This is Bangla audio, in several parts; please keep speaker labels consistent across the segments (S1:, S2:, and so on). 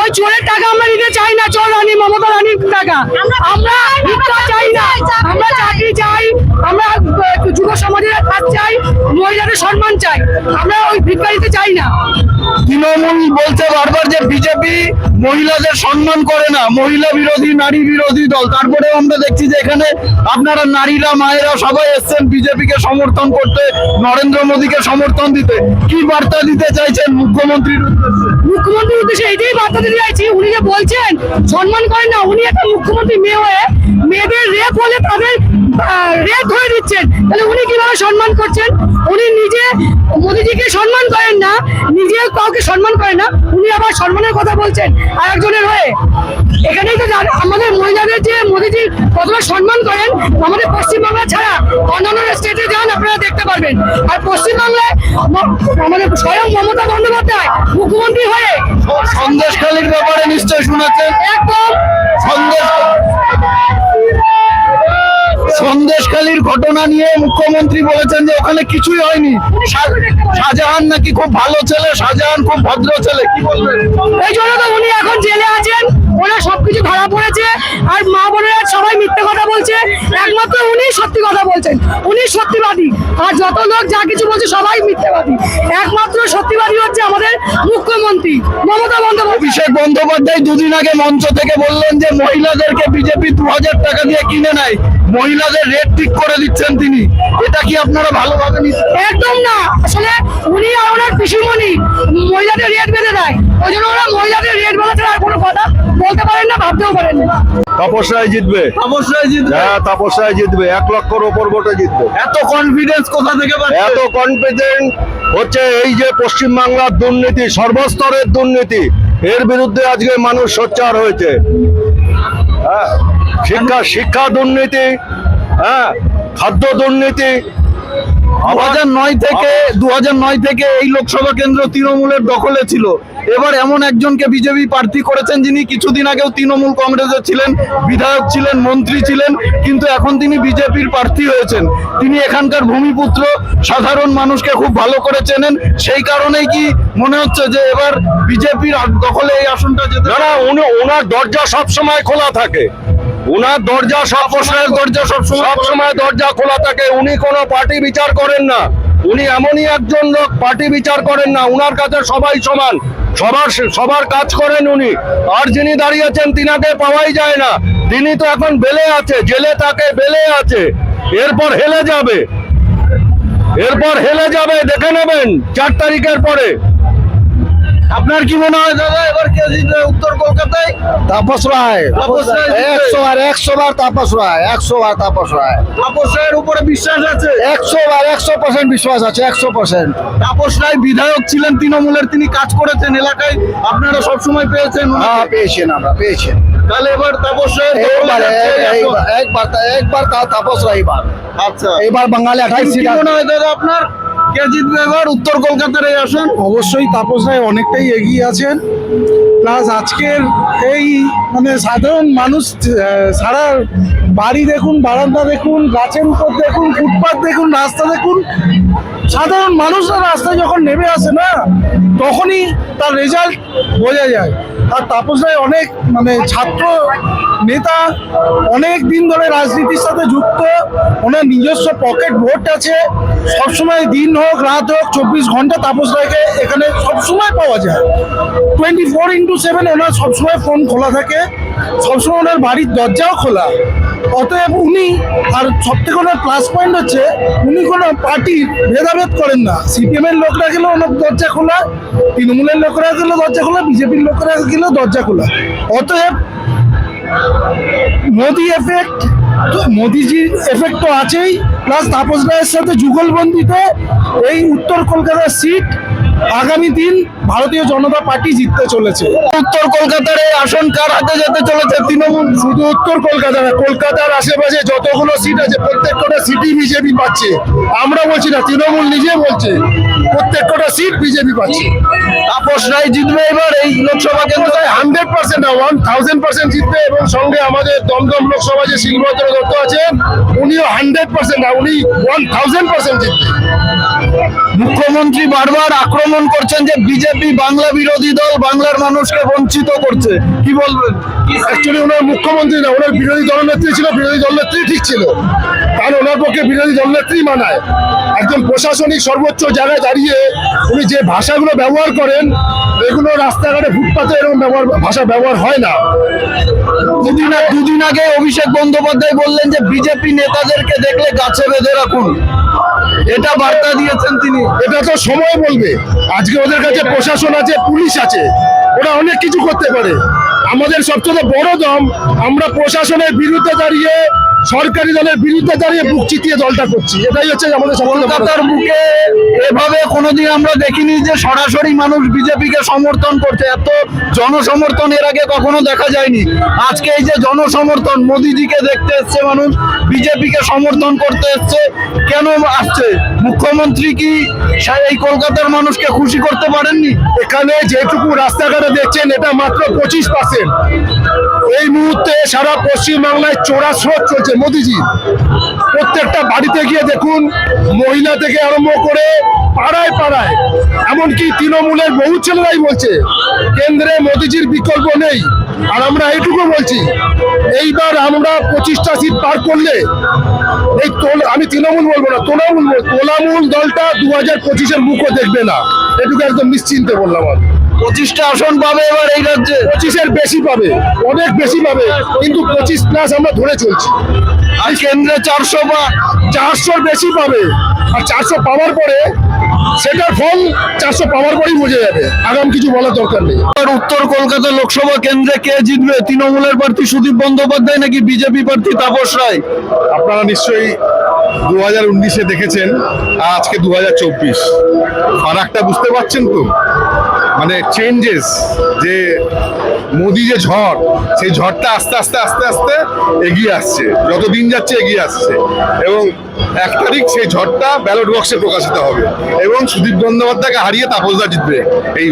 S1: ওই চোরের টাকা আমরা নিতে চাই না। চোর রানী মমতা রানীর টাকা। আমরা চাই না। আমরা চাকরি চাই আমরা যুব সমাজের কাজ চাই মহিলাদের সম্মান চাই। আমরা ওই ভিক্ষা দিতে চাই না।
S2: তৃণমূল বলছে বারবার যে বিজেপি মহিলাদের সম্মান করে না। মহিলা বিরোধী নারী বিরোধী দল। তারপরে আমরা দেখছি যে এখানে আপনারা নারীরা মায়েরা সবাই এসছেন বিজেপিকে সমর্থন করতে নরেন্দ্র মোদীকে সমর্থন দিতে। কি বার্তা দিতে চাইছেন মুখ্যমন্ত্রীর
S1: মুখ্যমন্ত্রীর উদ্দেশ্যে এইটাই বার্তা দিতে চাইছি। উনি যে বলছেন সম্মান করেন না। উনি একটা মুখ্যমন্ত্রী মেয়ে হয়ে মেয়েদের রেপ হলে তাদের রেপ ধরে দিচ্ছেন তাহলে উনি কীভাবে সম্মান করছেন? উনি নিজে মোদিজিকে সম্মান করেন না নিজে কাউকে সম্মান করেন না উনি আবার সম্মানের কথা বলছেন আর একজনের হয়ে। এখানেই তো আমাদের মহিলাদের যে মোদিজি কতটা সম্মান করেন আমাদের পশ্চিমবাংলা ছাড়া অন্যান্য স্টেটে যান আপনারা দেখতে পারবেন। আর পশ্চিমবাংলায় আমাদের স্বয়ং মমতা বন্দ্যোপাধ্যায় মুখ্যমন্ত্রী হয়ে
S2: সন্দেশখালীর ব্যাপারে নিশ্চয় শুনেছেন?
S1: একদম।
S2: সন্দেশ সন্দেশখালীর ঘটনা নিয়ে মুখ্যমন্ত্রী বলেছেন যে ওখানে কিছুই হয়নি। শাহজাহান নাকি খুব ভালো ছেলে শাহজাহান খুব ভদ্র ছেলে কি বলবেন?
S1: এই জন্য তো উনি এখন জেলে আছেন ওনার সবকিছু ধরা পড়েছে আর মা বোনেরা সবাই মিথ্যে কথা বলছে একমাত্র উনি সত্যি কথা বলছেন উনি সত্যিবাদী আর যত লোক যা কিছু বলছে সবাই মিথ্যেবাদী একমাত্র সত্যিবাদী হচ্ছে আমাদের মুখ্যমন্ত্রী মমতা বন্দ্যোপাধ্যায়।
S2: অভিষেক বন্দ্যোপাধ্যায় দুদিন আগে মঞ্চ থেকে বললেন যে মহিলাদেরকে বিজেপি দু হাজার টাকা দিয়ে কিনে নেয়। মহিলাদের রেট ঠিক করে দিচ্ছেন তিনি। এটা কি আপনারা ভালোভাবে নিচ্ছেন?
S1: একদম না। আসলে উনি আর ওনার পিসিমণি। মহিলাদের রেট বেঁধে দেয়। ওই জন্য ওরা মহিলাদের রেট বেঁধে ছাড়া আর কোনো কথা বলতে পারেন না ভাবতেও পারেন না।
S3: তপস্যায় জিতবে।
S2: জিতবে?
S3: হ্যাঁ তপস্যায় জিতবে। এক লক্ষর ওপর ভোটে জিতবে।
S2: এত কনফিডেন্স কোথা থেকে
S3: এত কনফিডেন্ট হচ্ছে এই যে পশ্চিমবাংলার দুর্নীতি সর্বস্তরের দুর্নীতি। এর বিরুদ্ধে আজকে মানুষ সোচ্চার হয়েছে। হ্যাঁ শিক্ষা শিক্ষা দুর্নীতি হ্যাঁ খাদ্য দুর্নীতি।
S2: হাজার নয় থেকে দু নয় থেকে এই লোকসভা কেন্দ্র তৃণমূলের দখলে ছিল। এবার এমন একজনকে বিজেপি প্রার্থী করেছেন যিনি কিছুদিন আগেও তৃণমূল কংগ্রেসে ছিলেন বিধায়ক ছিলেন মন্ত্রী ছিলেন কিন্তু এখন তিনি বিজেপির প্রার্থী হয়েছেন। তিনি এখানকার ভূমিপুত্র সাধারণ মানুষকে খুব ভালো করে চেনেন। সেই কারণেই কি মনে হচ্ছে যে এবার বিজেপির দখলে এই আসনটা যেতে
S3: না ওনার দরজা সবসময় খোলা থাকে। ওনার দরজা, সব সময় দরজা, সব সময় দরজা খোলা থাকে। উনি কোনো পার্টি বিচার করেন না। উনি এমনই একজন লোক, পার্টি বিচার করেন না। উনার কাছে সবাই সমান। সবার সবার কাজ করেন উনি। আর যিনি দাঁড়িয়েছেন তিনাকে পাওয়াই যায় না। তিনি তো এখন বেলে আছে, জেলে তাকে বেলে আছে। এরপর হেলে যাবে। এরপর হেলে যাবে, দেখে নেবেন, চার তারিখের পরে।
S2: আপনার কি মনে হয় দাদা এবার কে জিতবে উত্তর কলকাতায়?
S4: তাপস রায়।
S2: রায়।
S4: একশো বার একশো বার তাপস রায় একশো বার তাপস রায়।
S2: তাপস রায়ের উপরে বিশ্বাস আছে?
S4: একশো বার একশো পার্সেন্ট বিশ্বাস আছে একশো পার্সেন্ট
S2: তাপস রায় বিধায়ক ছিলেন তৃণমূলের তিনি কাজ করেছেন এলাকায়। আপনারা সবসময় পেয়েছেন
S4: হ্যাঁ পেয়েছেন আমরা পেয়েছেন।
S2: তাহলে এবার তাপস রায়ের
S4: একবার। একবার তাপস রায় এবার।
S2: আচ্ছা।
S4: এবার বাঙালি আঠাইশ সিট
S2: মনে হয় দাদা আপনার? কে জিতবে এবার? উত্তর কলকাতার এই আসন?
S5: অবশ্যই তাপস রায় অনেকটাই এগিয়ে আছেন। প্লাস আজকের এই মানে সাধারণ মানুষ সারা বাড়ি দেখুন, বারান্দা দেখুন, গাছের উপর দেখুন ফুটপাথ দেখুন, রাস্তা দেখুন, সাধারণ মানুষরা রাস্তায় যখন নেমে আসে না, তখনই তার রেজাল্ট বোঝা যায়। আর তাপস রায় অনেক মানে ছাত্র নেতা অনেক দিন ধরে রাজনীতির সাথে যুক্ত, ওনার নিজস্ব পকেট ভোট আছে। সবসময় দিন হোক, রাত হোক, চব্বিশ ঘণ্টা তাপস রায়কে এখানে সবসময় পাওয়া যায়। টোয়েন্টি ফোর ইন্টু সেভেন ওনার সবসময় ফোন খোলা থাকে। সবসময় ওনার বাড়ির দরজাও খোলা। অতএব উনি, আর সব থেকে ওনার প্লাস পয়েন্ট হচ্ছে, উনি কোনো পার্টি ভেদাভেদ করেন না। সিপিএম এর লোকরা গেলে ওনার দরজা খোলা, তৃণমূলের লোকরা গেলে দরজা খোলা বিজেপির লোকরা গেলে দরজা খোলা। অতএব মোদি এফেক্ট তো মোদিজির এফেক্ট তো আছেই প্লাস তাপস রায়ের সাথে যুগলবন্দিতে এই উত্তর কলকাতার সিট আগামী দিন ভারতীয় জনতা পার্টি জিততে চলেছে।
S2: উত্তর কলকাতার এই আসন কার হাতে যেতে চলেছে তৃণমূল।
S5: শুধু উত্তর কলকাতা না কলকাতার আশেপাশে যতগুলো সিট আছে প্রত্যেকটা সিটই বিজেপি পাচ্ছে। আমরা বলছি না তৃণমূল নিজে বলছে প্রত্যেক কটা সিট বিজেপি পাচ্ছে।
S2: তাপস রায় জিতবে এবার এই লোকসভা কেন্দ্রে।
S5: Hundred
S3: percent one thousand percent জিতবে এবং সঙ্গে আমাদের দমদম লোকসভা যে শিলভদ্র দত্ত আছেন উনিও হান্ড্রেড পার্সেন্ট না উনি ওয়ান থাউজেন্ড পার্সেন্ট জিতবে।
S2: মুখ্যমন্ত্রী বারবার আক্রমণ করছেন যে বিজেপি বাংলা বিরোধী দল বাংলার মানুষকে বঞ্চিত করছে। কি বলবেন?
S3: অ্যাকচুয়ালি ওনার মুখ্যমন্ত্রী না ওনার বিরোধী দলনেত্রী ছিল বিরোধী দলনেত্রী ঠিক ছিল। কারণ ওনার পক্ষে বিরোধী দলনেত্রী মানায়। একজন প্রশাসনিক সর্বোচ্চ জায়গায় দাঁড়িয়ে উনি যে ভাষাগুলো ব্যবহার করেন এগুলো রাস্তাঘাটে ফুটপাতে এরকম ব্যবহার ভাষা ব্যবহার হয় না।
S2: দুদিন দুদিন আগে অভিষেক বন্দ্যোপাধ্যায় বললেন যে বিজেপি নেতাদেরকে দেখলে গাছে বেঁধে রাখুন। এটা বার্তা দিয়েছেন তিনি।
S3: এটা তো সময় বলবে। আজকে ওদের কাছে প্রশাসন আছে, পুলিশ আছে। ওরা অনেক কিছু করতে পারে। আমাদের সবচেয়ে বড় দম আমরা প্রশাসনের বিরুদ্ধে দাঁড়িয়ে সরকারি দলের বিরুদ্ধে দাঁড়িয়ে বুক চিতিয়ে দলটা করছি। এটাই হচ্ছে আমাদের
S2: কলকাতার বুকে এভাবে কোনোদিন আমরা দেখিনি যে সরাসরি মানুষ বিজেপিকে সমর্থন করছে। এত জনসমর্থন এর আগে কখনো দেখা যায়নি। আজকে এই যে জনসমর্থন মোদিজিকে দেখতে এসছে মানুষ বিজেপিকে সমর্থন করতে এসছে কেন আসছে? মুখ্যমন্ত্রী কি এই কলকাতার মানুষকে খুশি করতে পারেননি?
S3: এখানে যেটুকু রাস্তাঘাটে দেখছেন এটা মাত্র পঁচিশ পার্সেন্ট এই মুহূর্তে সারা পশ্চিমবাংলায় চোরা স্রোত চলছে। মোদিজি, প্রত্যেকটা বাড়িতে গিয়ে দেখুন, মহিলা থেকে আরম্ভ করে পাড়ায় পাড়ায়, এমনকি তৃণমূলের বহু ছেলেরাই বলছে, কেন্দ্রে মোদিজির বিকল্প নেই। আর আমরা এইটুকু বলছি, এইবার আমরা পঁচিশটা সিট পার করলে, এই আমি তৃণমূল বলব না তোলামূল। তোলামূল দলটা দু হাজার পঁচিশের মুখও দেখবে না। এটুকু একদম নিশ্চিন্তে বললাম আমি।
S2: পঁচিশটা আসন পাবে এবার এই রাজ্যে।
S3: পঁচিশের বেশি পাবে অনেক বেশি পাবে কিন্তু পঁচিশ প্লাস আমরা ধরে চলছি।
S2: আর কেন্দ্রে চারশো বা
S3: চারশোর বেশি পাবে আর চারশো পাওয়ার পরে সেটার ফল চারশো পাওয়ার পরেই বুঝে যাবে। আগাম কিছু বলার দরকার নেই।
S2: আর উত্তর কলকাতা লোকসভা কেন্দ্রে কে জিতবে? তৃণমূলের প্রার্থী সুদীপ বন্দ্যোপাধ্যায় নাকি বিজেপি প্রার্থী তাপস রায়?
S3: আপনারা নিশ্চয়ই দু হাজার উনিশে দেখেছেন আজকে দু হাজার চব্বিশ। ফারাকটা বুঝতে পারছেন তো? মানে চেঞ্জেস যে মোদি যে ঝড়, সেই ঝড়টা আস্তে আস্তে আস্তে আস্তে এগিয়ে আসছে। যত দিন যাচ্ছে এগিয়ে আসছে। এবং এক তারিখ সেই ঝড়টা ব্যালট বক্সে প্রকাশিত হবে। এবং সুদীপ বন্দ্যোপাধ্যায়কে হারিয়ে তাপসদা জিতবে এই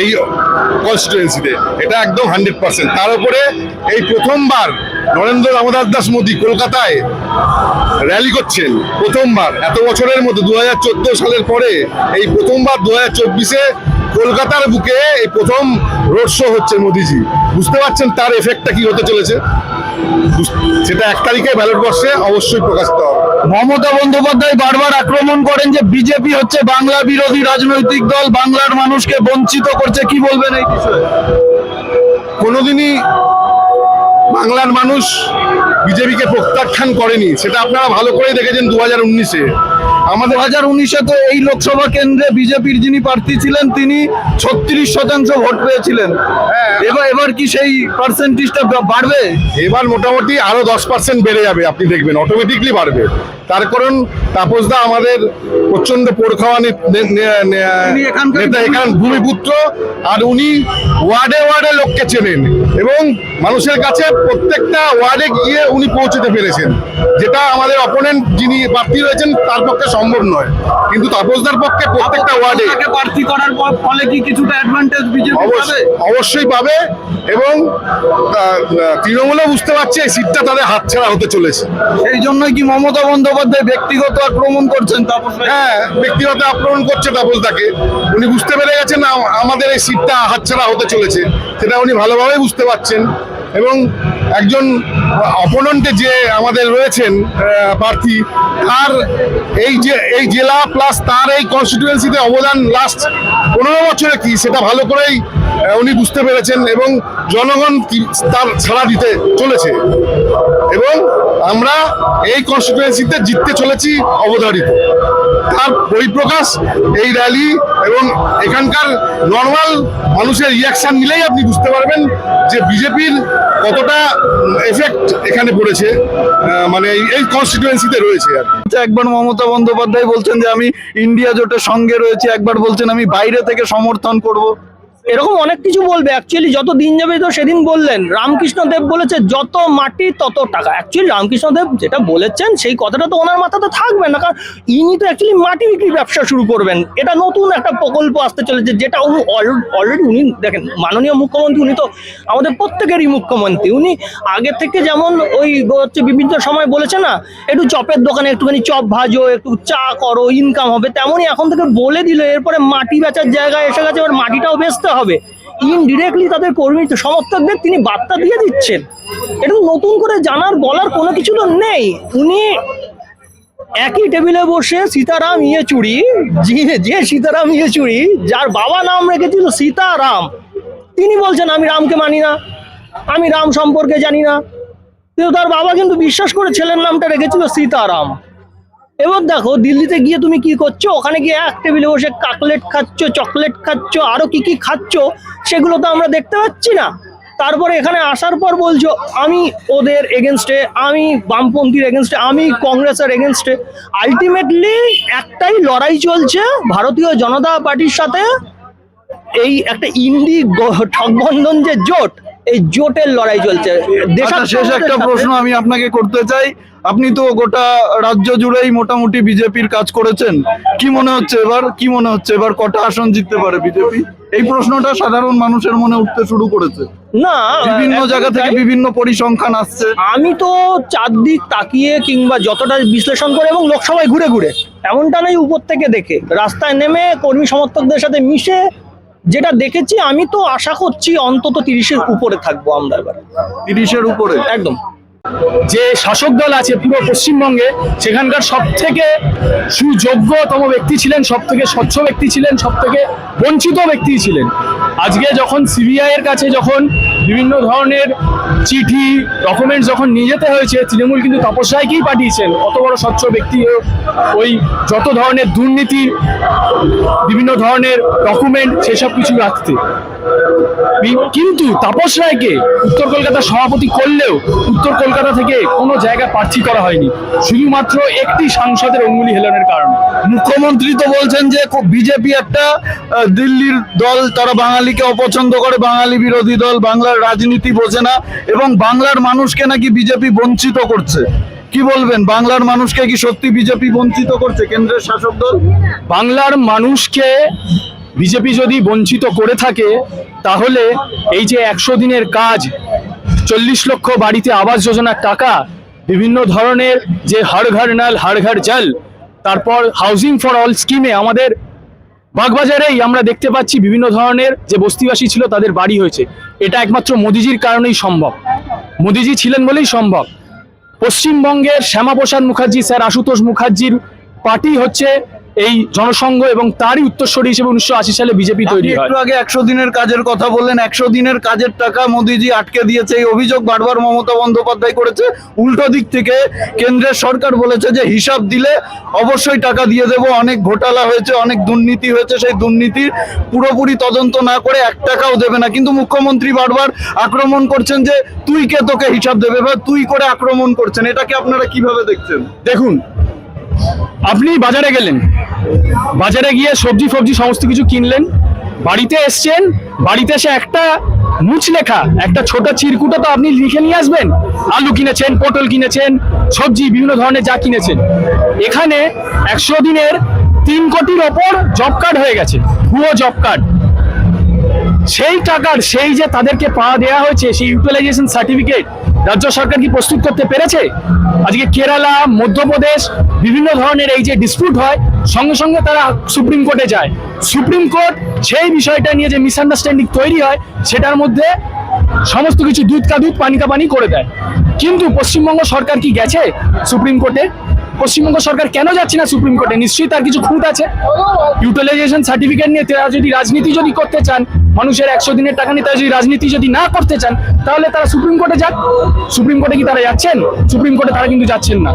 S3: এই কনস্টিটুয়েন্সিতে এটা একদম হান্ড্রেড পার্সেন্ট তার উপরে এই প্রথমবার নরেন্দ্র দামোদর দাস মোদী কলকাতায় র্যালি করছেন। প্রথমবার। এত বছরের মধ্যে দু হাজার চোদ্দ সালের পরে এই প্রথমবার দু হাজার চব্বিশে কলকাতার বুকে এই প্রথম রোড শো হচ্ছে মোদিজি। বুঝতে পারছেন তার এফেক্টটা কি হতে চলেছে? সেটা এক তারিখে ব্যালট বক্সে অবশ্যই প্রকাশিত হবে।
S2: মমতা বন্দ্যোপাধ্যায় বারবার আক্রমণ করেন যে বিজেপি হচ্ছে বাংলা বিরোধী রাজনৈতিক দল বাংলার মানুষকে বঞ্চিত করছে কি বলবেন এই বিষয়ে?
S3: কোনোদিনই বাংলার মানুষ বিজেপিকে প্রত্যাখ্যান করেনি সেটা আপনারা ভালো করেই দেখেছেন দু হাজার উনিশে।
S2: আমাদের হাজার উনিশে তো এই লোকসভা কেন্দ্রে বিজেপির যিনি প্রার্থী ছিলেন তিনি ছত্রিশ শতাংশ ভোট পেয়েছিলেন। এবার এবার কি সেই পার্সেন্টেজটা বাড়বে?
S3: এবার মোটামুটি আরও দশ পার্সেন্ট বেড়ে যাবে আপনি দেখবেন অটোমেটিকলি বাড়বে। তার কারণ তাপসদা আমাদের প্রচণ্ড
S2: উনি এখানকার
S3: নেতা এখান ভূমিপুত্র আর উনি ওয়ার্ডে ওয়ার্ডে লোককে চেনেন। এবং মানুষের কাছে প্রত্যেকটা ওয়ার্ডে গিয়ে উনি পৌঁছতে পেরেছেন। যেটা আমাদের অপোনেন্ট যিনি প্রার্থী রয়েছেন তার পক্ষে সম্ভব নয়। কিন্তু তাপসদার পক্ষে প্রত্যেকটা ওয়ার্ডে
S2: প্রার্থী করার ফলে কি কিছুটা অ্যাডভান্টেজ বিজেপি পাবে?
S3: অবশ্যই পাবে এবং তৃণমূলও বুঝতে পারছে এই সিটটা তাদের হাতছাড়া হতে চলেছে।
S2: সেই জন্যই কি মমতা বন্দ্যোপাধ্যায় ব্যক্তিগত আক্রমণ করছেন তাপস
S3: হ্যাঁ ব্যক্তিগত আক্রমণ করছে তাপসদাকে উনি বুঝতে পেরে গেছেন আমাদের এই সিটটা হাতছাড়া হতে চলেছে। সেটা উনি ভালোভাবেই বুঝতে পারছেন এবং একজন অপোনেন্টে যে আমাদের রয়েছেন প্রার্থী, তার এই যে, এই জেলা প্লাস তার এই কনস্টিটুয়েন্সিতে অবদান লাস্ট পনেরো বছরে কি, সেটা ভালো করেই উনি বুঝতে পেরেছেন এবং জনগণ তার ছাড়া দিতে চলেছে। এবং আমরা এই কনস্টিটুয়েন্সিতে জিততে চলেছি অবধারিত তার পরিপ্রকাশ এই র্যালি এবং এখানকার নর্মাল মানুষের রিয়াকশন নিলেই আপনি বুঝতে পারবেন যে বিজেপির কতটা এফেক্ট এখানে পড়েছে মানে এই- কনস্টিটুয়েন্সিতে রয়েছে আর।
S2: আচ্ছা, একবার মমতা বন্দ্যোপাধ্যায় বলছেন যে আমি ইন্ডিয়া জোটের সঙ্গে রয়েছে একবার বলছেন আমি বাইরে থেকে সমর্থন করব
S6: এরকম অনেক কিছু বলবে। অ্যাকচুয়ালি যত দিন যাবে তো সেদিন বললেন। রামকৃষ্ণ দেব বলেছে, যত মাটি, তত টাকা। অ্যাকচুয়ালি রামকৃষ্ণ দেব যেটা বলেছেন, সেই কথাটা তো ওনার মাথাতে থাকবে না, কারণ ইনি তো অ্যাকচুয়ালি মাটি বিক্রি ব্যবসা শুরু করবেন। এটা নতুন একটা প্রকল্প আসতে চলেছে, যেটা উনি অলরেডি উনি দেখেন, মাননীয় মুখ্যমন্ত্রী উনি তো আমাদের প্রত্যেকেরই মুখ্যমন্ত্রী। উনি আগে থেকে যেমন ওই হচ্ছে বিভিন্ন সময় বলেছে না, একটু চপের দোকানে একটুখানি চপ ভাজো, একটু চা করো ইনকাম হবে। তেমনই এখন থেকে বলে দিল, এরপরে মাটি বেচার জায়গায় এসে গেছে, এবার মাটিটাও বেচতে হবে। ইনডিরেক্টলি তাদের কর্মী, সমর্থকদের তিনি বার্তা দিয়ে দিচ্ছেন। এটা নতুন করে জানার বলার কোনো কিছু তো নেই। উনি একই টেবিলে বসে সীতারাম ইয়েচুরি, যে যে সীতারাম ইয়েচুরি, যার বাবা নাম রেখেছিল সীতারাম। তিনি বলছেন, আমি রামকে মানি না। আমি রাম সম্পর্কে জানি না। কিন্তু তার বাবা কিন্তু বিশ্বাস করে ছেলের নামটা রেখেছিল সীতারাম। এবার দেখো, দিল্লিতে গিয়ে তুমি কি করছ? ওখানে গিয়ে এক টেবিলে বসে কাকলেট খাচ্ছ, চকলেট খাচ্ছ, আরও কি কি খাচ্ছ, সেগুলো তো আমরা দেখতে পাচ্ছি না। তারপরে এখানে আসার পর বলছো, আমি ওদের এগেনস্টে আমি বামপন্থীর এগেনস্টে আমি কংগ্রেসের এগেনস্টে আলটিমেটলি একটাই লড়াই চলছে ভারতীয় জনতা পার্টির সাথে, এই একটা ইন্ডি ঠকবন্ধন যে জোট এই জোটের লড়াই চলছে।
S2: আচ্ছা শেষ একটা প্রশ্ন আমি আপনাকে করতে চাই। আপনি তো গোটা রাজ্য জুড়েই মোটামুটি বিজেপির কাজ করেছেন। কি মনে হচ্ছে এবার? কি মনে হচ্ছে এবার কটা আসন জিততে পারে বিজেপি? এই প্রশ্নটা সাধারণ মানুষের মনে উঠতে শুরু করেছে।
S6: না
S2: বিভিন্ন জায়গা থেকে বিভিন্ন পরিসংখ্যান আসছে।
S6: আমি তো চারদিক তাকিয়ে কিংবা যতটা বিশ্লেষণ করে এবং লোকসভায় ঘুরে ঘুরে এমনটা নয় উপর থেকে দেখে। রাস্তায় নেমে কর্মী সমর্থকদের সাথে মিশে যেটা দেখেছি আমি তো আশা করছি অন্তত তিরিশের উপরে থাকব আমরা এবার।
S2: তিরিশের উপরে?
S6: একদম।
S7: যে শাসক দল আছে পুরো পশ্চিমবঙ্গে সেখানকার সব থেকে সুযোগ্যতম ব্যক্তি ছিলেন সব থেকে স্বচ্ছ ব্যক্তি ছিলেন সব থেকে বঞ্চিত ব্যক্তি ছিলেন। আজকে যখন সিবিআই এর কাছে যখন বিভিন্ন ধরনের চিঠি ডকুমেন্টস যখন নিয়ে যেতে হয়েছে, তৃণমূল কিন্তু তাপস রায়কেই পাঠিয়েছেন। অত বড় স্বচ্ছ ব্যক্তি ওই যত ধরনের দুর্নীতি বিভিন্ন ধরনের ডকুমেন্ট সেসব কিছু রাখতে। কিন্তু তাপস রায়কে উত্তর কলকাতার সভাপতি করলেও উত্তর কলকাতা থেকে কোনো জায়গা প্রার্থী করা হয়নি। শুধুমাত্র একটি সাংসদের অঙ্গুলি হেলনের কারণে।
S2: মুখ্যমন্ত্রী তো বলছেন যে বিজেপি একটা দিল্লির দল, তারা বাঙালিকে অপছন্দ করে, বাঙালি বিরোধী দল, বাংলার রাজনীতি বোঝে না এবং বাংলার মানুষকে নাকি বিজেপি বঞ্চিত করছে। কি বলবেন? বাংলার মানুষকে কি সত্যি বিজেপি বঞ্চিত করছে কেন্দ্রের শাসক দল?
S7: বাংলার মানুষকে বিজেপি যদি বঞ্চিত করে থাকে, তাহলে এই যে একশো দিনের কাজ, চল্লিশ লক্ষ বাড়িতে আবাস যোজনার টাকা, বিভিন্ন ধরনের যে হর ঘর নল হর ঘর জল, তারপর হাউজিং ফর অল স্কিমে আমাদের বাগবাজারেই আমরা দেখতে পাচ্ছি বিভিন্ন ধরনের যে বস্তিবাসী ছিল তাদের বাড়ি হয়েছে। এটা একমাত্র মোদিজির কারণেই সম্ভব। মোদিজি ছিলেন বলেই সম্ভব। পশ্চিমবঙ্গের শ্যামাপ্রসাদ মুখার্জি, স্যার আশুতোষ মুখার্জির পার্টি হচ্ছে এই জনসংঘ এবং তারই উত্তরস্বরী হিসেবে উনিশশো আশি সালে বিজেপি তৈরি হয়।
S2: একটু আগে একশো দিনের কাজের কথা বললেন একশো দিনের কাজের টাকা মোদিজি আটকে দিয়েছে। এই অভিযোগ বারবার মমতা বন্দ্যোপাধ্যায় করেছে। উল্টো দিক থেকে কেন্দ্রের সরকার বলেছে যে হিসাব দিলে অবশ্যই টাকা দিয়ে দেব। অনেক ঘোটালা হয়েছে অনেক দুর্নীতি হয়েছে। সেই দুর্নীতির পুরোপুরি তদন্ত না করে এক টাকাও দেবে না। কিন্তু মুখ্যমন্ত্রী বারবার আক্রমণ করছেন যে তুই কে তোকে হিসাব দেবে বা তুই করে আক্রমণ করছেন? এটাকে আপনারা কীভাবে দেখছেন?
S7: দেখুন আপনি বাজারে গেলেন। বাজারে গিয়ে সবজি ফবজি সমস্ত কিছু কিনলেন। বাড়িতে এসছেন, বাড়িতে এসে একটা মুছ লেখা, একটা ছোট চিরকুটো তো আপনি লিখে নিয়ে আসবেন। আলু কিনেছেন, পটল কিনেছেন, সবজি, বিভিন্ন ধরনের যা কিনেছেন। এখানে একশো দিনের তিন কোটির ওপর জব কার্ড হয়ে গেছে, ভুয়ো জব কার্ড। সেই টাকার, সেই যে তাদেরকে পাওয়া দেওয়া হয়েছে, সেই ইউটিলাইজেশন সার্টিফিকেট রাজ্য সরকার কি প্রস্তুত করতে পেরেছে? আজকে কেরালা, মধ্যপ্রদেশ, বিভিন্ন ধরনের এই যে ডিসপিউট হয়, সঙ্গে সঙ্গে তারা সুপ্রিম কোর্টে যায়। সুপ্রিম কোর্ট সেই বিষয়টা নিয়ে যে মিসআন্ডারস্ট্যান্ডিং তৈরি হয়, সেটার মধ্যে সমস্ত কিছু দুধ কা দুধ, পানি কা পানি করে দেয়। কিন্তু পশ্চিমবঙ্গ সরকার কি গেছে সুপ্রিম কোর্টে? পশ্চিমবঙ্গ সরকার কেন যাচ্ছে না সুপ্রিম কোর্টে নিশ্চয়ই তার কিছু খুঁত আছে। ইউটিলাইজেশন সার্টিফিকেট নিয়ে তারা যদি রাজনীতি যদি করতে চান, মানুষের একশো দিনের টাকা নিয়ে তারা যদি রাজনীতি যদি না করতে চান, তাহলে তারা সুপ্রিম কোর্টে যাক। সুপ্রিম কোর্টে কি তারা যাচ্ছেন? সুপ্রিম কোর্টে তারা কিন্তু যাচ্ছেন না।